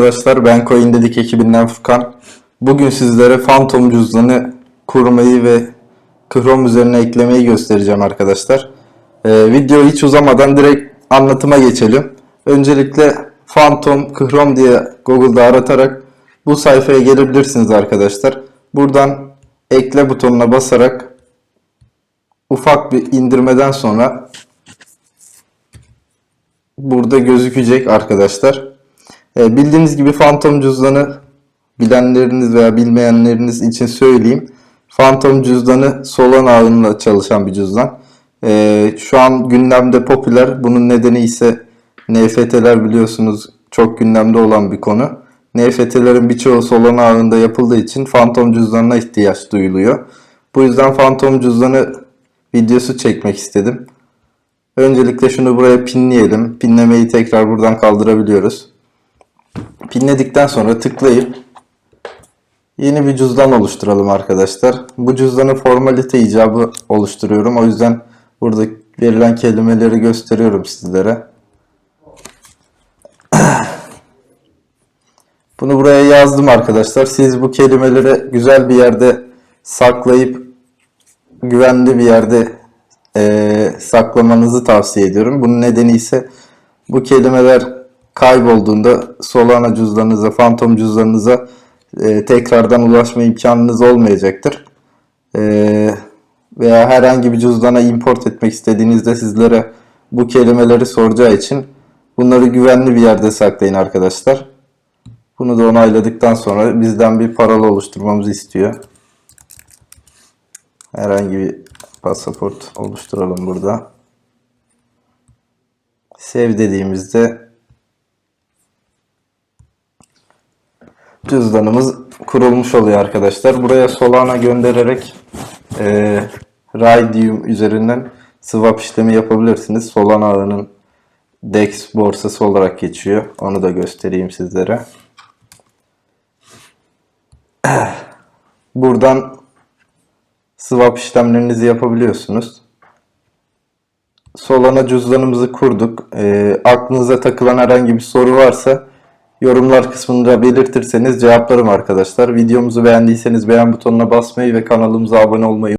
arkadaşlar. Ben Coin Dedik ekibinden Furkan. Bugün sizlere Phantom cüzdanı kurmayı ve Chrome üzerine eklemeyi göstereceğim arkadaşlar. Ee, video hiç uzamadan direkt anlatıma geçelim. Öncelikle Phantom Chrome diye Google'da aratarak bu sayfaya gelebilirsiniz arkadaşlar. Buradan ekle butonuna basarak ufak bir indirmeden sonra burada gözükecek arkadaşlar. E, bildiğiniz gibi Phantom cüzdanı bilenleriniz veya bilmeyenleriniz için söyleyeyim. Phantom cüzdanı Solana ağında çalışan bir cüzdan. E, şu an gündemde popüler. Bunun nedeni ise NFT'ler biliyorsunuz çok gündemde olan bir konu. NFT'lerin birçoğu Solana ağında yapıldığı için Phantom cüzdanına ihtiyaç duyuluyor. Bu yüzden Phantom cüzdanı videosu çekmek istedim. Öncelikle şunu buraya pinleyelim. Pinlemeyi tekrar buradan kaldırabiliyoruz. Pinledikten sonra tıklayıp yeni bir cüzdan oluşturalım arkadaşlar. Bu cüzdanı formalite icabı oluşturuyorum. O yüzden burada verilen kelimeleri gösteriyorum sizlere. Bunu buraya yazdım arkadaşlar. Siz bu kelimeleri güzel bir yerde saklayıp güvenli bir yerde e, saklamanızı tavsiye ediyorum. Bunun nedeni ise bu kelimeler kaybolduğunda Solana cüzdanınıza, Phantom cüzdanınıza e, tekrardan ulaşma imkanınız olmayacaktır. E, veya herhangi bir cüzdana import etmek istediğinizde sizlere bu kelimeleri soracağı için bunları güvenli bir yerde saklayın arkadaşlar. Bunu da onayladıktan sonra bizden bir parola oluşturmamızı istiyor. Herhangi bir pasaport oluşturalım burada. Sev dediğimizde cüzdanımız kurulmuş oluyor arkadaşlar. Buraya Solana göndererek e, Raydium üzerinden swap işlemi yapabilirsiniz. Solana ağının DEX borsası olarak geçiyor. Onu da göstereyim sizlere. Buradan swap işlemlerinizi yapabiliyorsunuz. Solana cüzdanımızı kurduk. E, aklınıza takılan herhangi bir soru varsa yorumlar kısmında belirtirseniz cevaplarım arkadaşlar. Videomuzu beğendiyseniz beğen butonuna basmayı ve kanalımıza abone olmayı